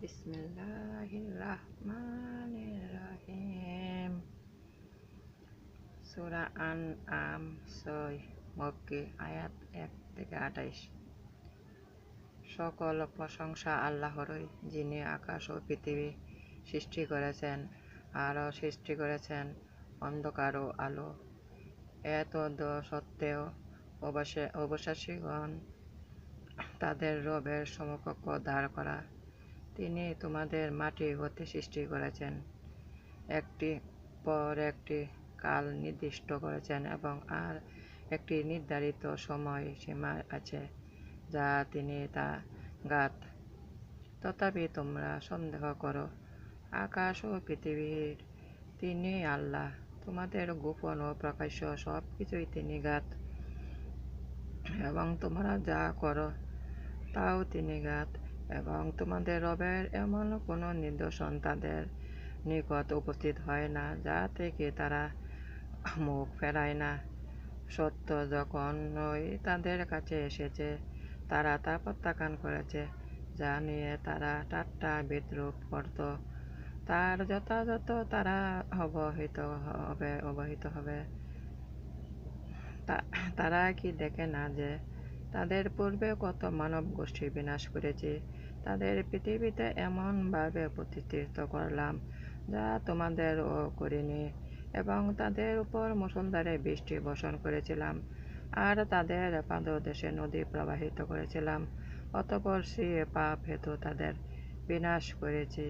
বিসমিল্লাহিররহমানিররহিম সূরা আনআম ছয় মক্কি আয়াত এক থেকে আঠাইশ। সকল প্রশংসা আল্লাহরই, যিনি আকাশ ও পৃথিবী সৃষ্টি করেছেন আরও সৃষ্টি করেছেন, অন্ধকার ও আলো। এত সত্ত্বেও অবশ্বাসীগণ তাদের রবের সমকক্ষ দাঁড় করা তিনি তোমাদের মাটি হতে সৃষ্টি করেছেন। একটি পর একটি কাল নির্দিষ্ট করেছেন এবং আর একটি নির্ধারিত সময় সীমা আছে যা তিনি তা গাত। তথাপি তোমরা সন্দেহ করো, আকাশ ও পৃথিবীর তিনি আল্লাহ, তোমাদের গোপন ও প্রকাশ্য সব কিছুই তিনি গাত। এবং তোমরা যা করো, তাও তিনি গাত। এবং তোমাদের রবের এমন কোনো নিদর্শন তাদের নিকট উপস্থিত হয় না, যা থেকে তারা মুখ ফেরায় না। সত্য যখন ওই তাদের কাছে এসেছে, তারা তা প্রত্যাখ্যান করেছে, যা নিয়ে তারা ঠাট্টা বিদ্রুপ করত। তার যথাযথ তারা অবহিত হবে অবহিত হবে। তারা কি দেখে না যে তাদের পূর্বে কত মানব গোষ্ঠী বিনাশ করেছে? তাদের পৃথিবীতে এমনভাবে প্রতিষ্ঠিত করলাম যা তোমাদেরও করিনি এবং তাদের উপর মুসলধারে বৃষ্টি বর্ষণ করেছিলাম আর তাদের পাদদেশে নদী প্রবাহিত করেছিলাম। অতপর সে পাপ হেতু তাদের বিনাশ করেছি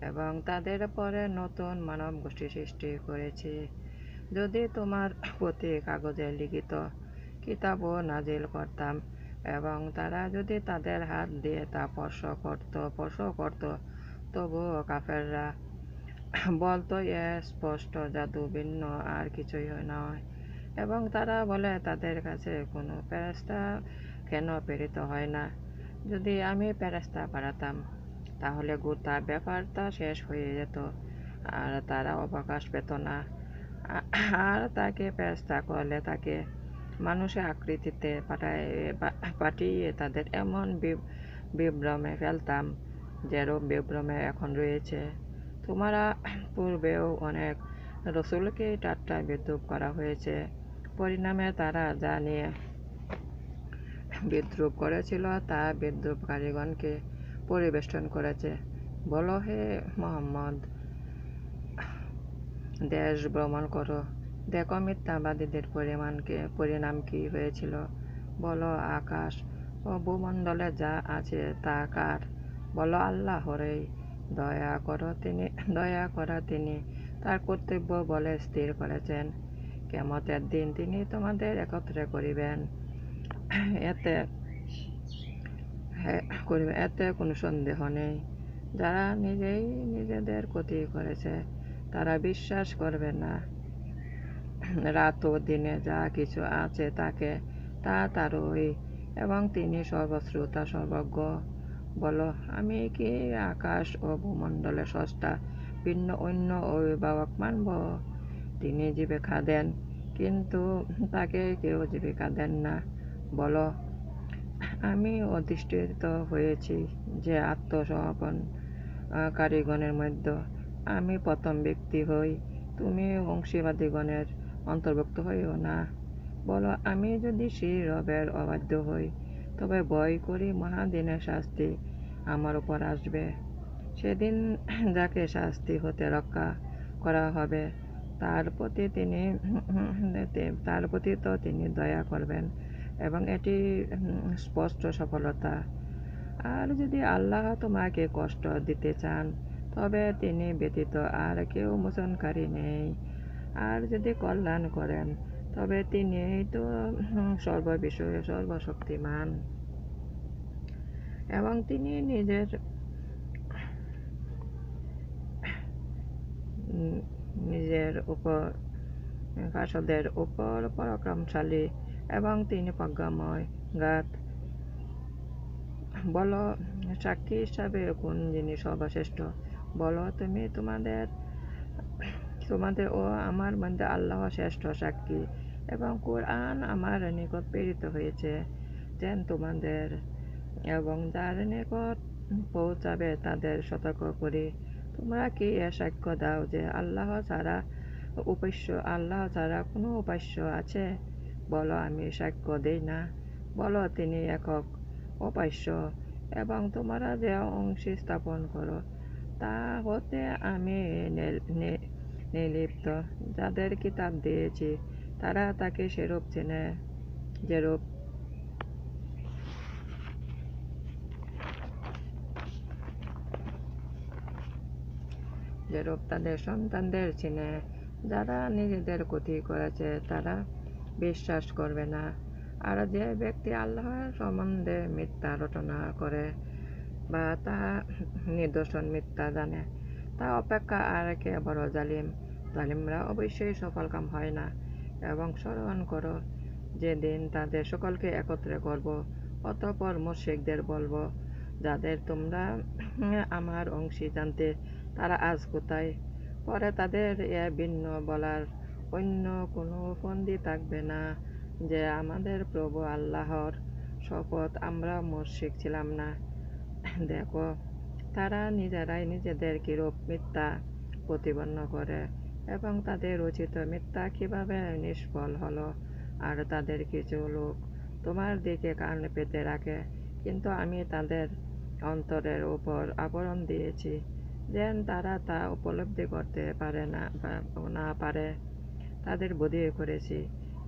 এবং তাদের পরে নতুন মানব গোষ্ঠী সৃষ্টি করেছি। যদি তোমার প্রতি কাগজে লিখিত কিতাবও নাজিল করতাম এবং তারা যদি তাদের হাত দিয়ে তা স্পর্শ করত স্পর্শ করত তবুও কাফেররা বলতো, এ স্পষ্ট জাদু, ভিন্ন আর কিছুই নয়। এবং তারা বলে, তাদের কাছে কোনো ফেরস্তা কেন প্রেরিত হয় না? যদি আমি ফেরস্তা পাঠাতাম তাহলে গোটা ব্যাপারটা শেষ হয়ে যেত, আর তারা অবকাশ পেত না। আর তাকে ফেরস্তা করলে তাকে মানুষের আকৃতিতে পাঠায় পাঠিয়ে তাদের এমন বিভ্রমে ফেলতাম যেরূপ বিভ্রমে এখন রয়েছে। তোমারা পূর্বেও অনেক রসুলকে টাট্টা বিদ্রুপ করা হয়েছে। পরিণামে তারা যা নিয়ে বিদ্রুপ করেছিল তা বিদ্রুপ বিদ্রুপকারীগণকে পরিবেষ্টন করেছে। বলো হে মোহাম্মদ, দেশ ভ্রমণ করো। দেখো মিথ্যাবাদীদের পরিমাণকে, পরিণাম কি হয়েছিল? বলো, আকাশ ও ভূমণ্ডলে যা আছে তা কার? বলো আল্লাহরেই দয়া করো তিনি, দয়া করা তিনি। তার কর্তব্য বলে স্থির করেছেন। কেমতের দিন তিনি তোমাদের একত্রে করিবেন। এতে করিবেন এতে কোনো সন্দেহ নেই। যারা নিজেই নিজেদের ক্ষতি করেছে, তারা বিশ্বাস করবে না। রাত ও দিনে যা কিছু আছে তাকে, তা তারই। এবং তিনি সর্বশ্রোতা, সর্বজ্ঞ। বলো, আমি কি আকাশ ও ভূমণ্ডলে সস্তা, ভিন্ন, অন্য অভিভাবক মানব? তিনি জীবিকা দেন, কিন্তু তাকে কেউ জীবিকা দেন না। বলো, আমি অধিষ্ঠিত হয়েছি যে আত্মসমর্পণ কারিগণের মধ্যে। আমি প্রথম ব্যক্তি হই, তুমি অংশীবাদীগণের অন্তর্ভুক্ত হইও না। বলো, আমি যদি সেই রবের অবাধ্য হই, তবে ভয় করি মহাদিনের শাস্তি আমার উপর আসবে। সেদিন যাকে শাস্তি হতে রক্ষা করা হবে, তার প্রতি তিনি, তার প্রতি তো তিনি দয়া করবেন এবং এটি স্পষ্ট সফলতা। আর যদি আল্লাহ তোমাকে কষ্ট দিতে চান, তবে তিনি ব্যতীত আর কেউ মোচনকারী নেই। আর যদি কল্যাণ করেন, তবে তিনি তো সর্ববিষয়ে, সর্বশক্তিমান। এবং তিনি নিজের নিজের উপর, কাসদের উপর পরাক্রমশালী এবং তিনি প্রজ্ঞাময়। গাত, বলো, সাক্ষী হিসাবে কোন জিনিস সর্বশ্রেষ্ঠ। বলো, তুমি তোমাদের তোমাদের ও আমার মধ্যে আল্লাহ শ্রেষ্ঠ সাক্ষী এবং কোরআন আমার নিকট প্রেরিত হয়েছে, যেন তোমাদের এবং যার নিকট পৌঁছাবে তাদের সতর্ক করি। তোমরা কি এ সাক্ষ্য দাও যে আল্লাহ ছাড়া উপাস্য, আল্লাহ ছাড়া কোনো উপাস্য আছে? বলো, আমি সাক্ষ্য দেই না। বলো, তিনি একক উপাস্য এবং তোমরা যে অংশী স্থাপন করো, তা হতে আমি নির্লিপ্ত যাদের কিতাব দিয়েছি, তারা তাকে সেরূপ চেনে, যেরূপ যেরূপ তাদের সন্তানদের চিনে। যারা নিজেদের ক্ষতি করেছে, তারা বিশ্বাস করবে না। আর যে ব্যক্তি আল্লাহর সম্বন্ধে মিথ্যা রচনা করে বা তা নিদর্শন মিথ্যা জানে, তা অপেক্ষা আর কে বড় জালিম? জালিমরা অবশ্যই সফল কাম হয় না এবং স্মরণ করো যে দিন তাদের সকলকে একত্রে করব, অতঃপর মুশরিকদের বলব, যাদের তোমরা আমার অংশী জানতে, তারা আজ কোথায়? পরে তাদের এ ভিন্ন বলার অন্য কোনো ফন্দি থাকবে না যে আমাদের প্রভু আল্লাহর শপথ, আমরা মুশরিক ছিলাম না। দেখো, তারা নিজেরাই নিজেদের কিরূপ মিথ্যা প্রতিপন্ন করে। এবং তাদের রচিত মিথ্যা কীভাবে নিষ্ফল হলো? আর তাদের কিছু লোক তোমার দিকে কান পেতে রাখে, কিন্তু আমি তাদের অন্তরের উপর আবরণ দিয়েছি, যেন তারা তা উপলব্ধি করতে পারে না না পারে। তাদের বুদ্ধি করেছি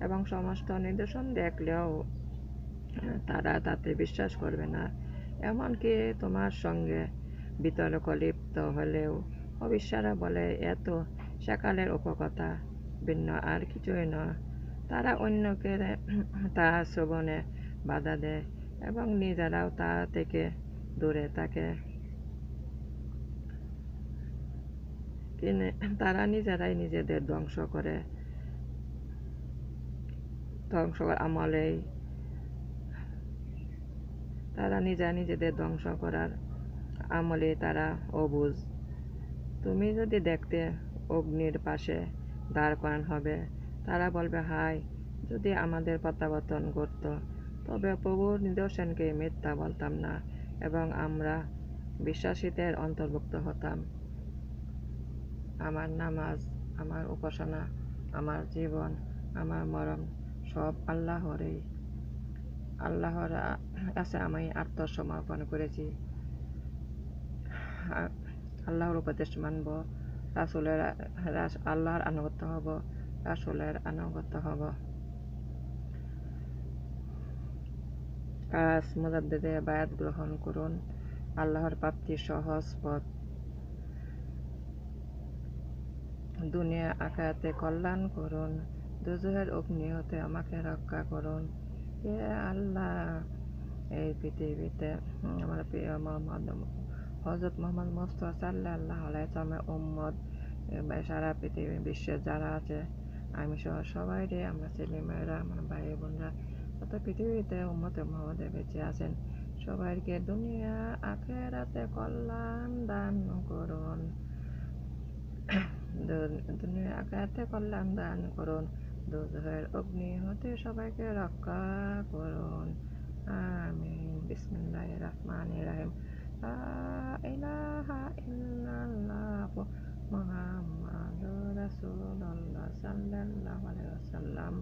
এবং সমস্ত নিদর্শন দেখলেও তারা তাতে বিশ্বাস করবে না। এমনকি তোমার সঙ্গে বিতর্ক লিপ্ত হলেও অবিশ্বারা বলে, এত সেকালের উপকথা ভিন্ন আর কিছুই নয়। তারা অন্যকে তা শ্রবণে বাধা দেয় এবং নিজেরাও তা থেকে দূরে থাকে। তারা নিজেরাই নিজেদের ধ্বংস করে। ধ্বংস আমলেই তারা নিজা নিজেদের ধ্বংস করার আমলে তারা অবুঝ তুমি যদি দেখতে অগ্নির পাশে দাঁড় করান হবে। তারা বলবে হায় যদি আমাদের প্রত্যাবর্তন করত তবে প্রভুর নিদর্শনকে মিথ্যা বলতাম না এবং আমরা বিশ্বাসীদের অন্তর্ভুক্ত হতাম। আমার নামাজ, আমার উপাসনা, আমার জীবন, আমার মরণ, সব আল্লাহরই। আল্লাহর কাছে আমি আত্মসমর্পণ করেছি। আল্লাহর উপদেশ মানব। রাসুলের আল্লাহর আনুগত্য হব, রাসুলের আনুগত্য হব। কাজ মুজাদ্দেদে বায়াত গ্রহণ করুন, আল্লাহর প্রাপ্তির সহজ পথ। দুনিয়া আকায়াতে কল্যাণ করুন, দুজহের অগ্নি হতে আমাকে রক্ষা করুন। কে আল্লাহ, এই পৃথিবীতে আমার প্রিয় মোহাম্মদ হজরত মোহাম্মদ মোস্তফা সাল্লাহ আলাইসলামের উম্মদ সারা পৃথিবী বিশ্বে যারা আছে আমি সহ সবাই রে আমরা ছেলে মেয়েরা আমার ভাই বোনরা কত পৃথিবীতে উম্মতে মোহাম্মদে বেঁচে আছেন সবাইকে দুনিয়া আখেরাতে কল্যাণ দান করুন দুনিয়া আখেরাতে কল্যাণ দান করুন দুধের অগ্নি হতে সবাইকে রক্ষা করুন আমিন বিসমিল্লাহ রহমান রাহিম la ilaha illallah Muhammadur Rasulullah sallallahu alaihi wasallam.